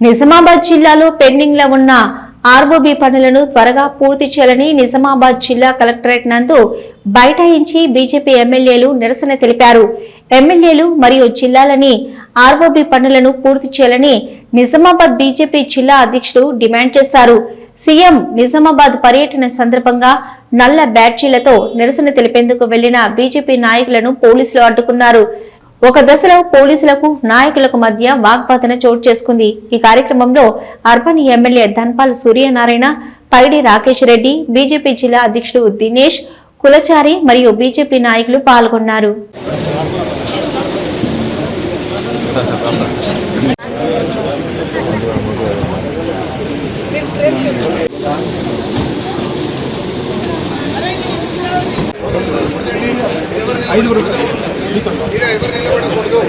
నిజామాబాద్ జిల్లాలో పెండింగ్లో ఉన్న ఆర్ఓబి పనులను త్వరగా పూర్తి చేయాలని నిజామాబాద్ జిల్లా కలెక్టరేట్ నందు బైఠాయించి బీజేపీ ఎమ్మెల్యేలు నిరసన తెలిపారు. ఎమ్మెల్యేలు మరియు జిల్లాలని ఆర్ఓబి పనులను పూర్తి చేయాలని నిజామాబాద్ బీజేపీ జిల్లా అధ్యక్షుడు డిమాండ్ చేశారు. సీఎం నిజామాబాద్ పర్యటన సందర్భంగా నల్ల బ్యాడ్జీలతో నిరసన తెలిపేందుకు వెళ్ళిన బీజేపీ నాయకులను పోలీసులు అడ్డుకున్నారు. ఒక దశలో పోలీసులకు నాయకులకు మధ్య వాగ్వాదన చోటు చేసుకుంది. ఈ కార్యక్రమంలో urban MLA Dhanpal Suryanarayana Paidi Rakesh Reddy BJP జిల్లా అధ్యక్షుడు దినేష్ కులచారి మరియు బీజేపీ నాయకులు పాల్గొన్నారు. ఐదుగురు ఎవరు నిలబడకూడదు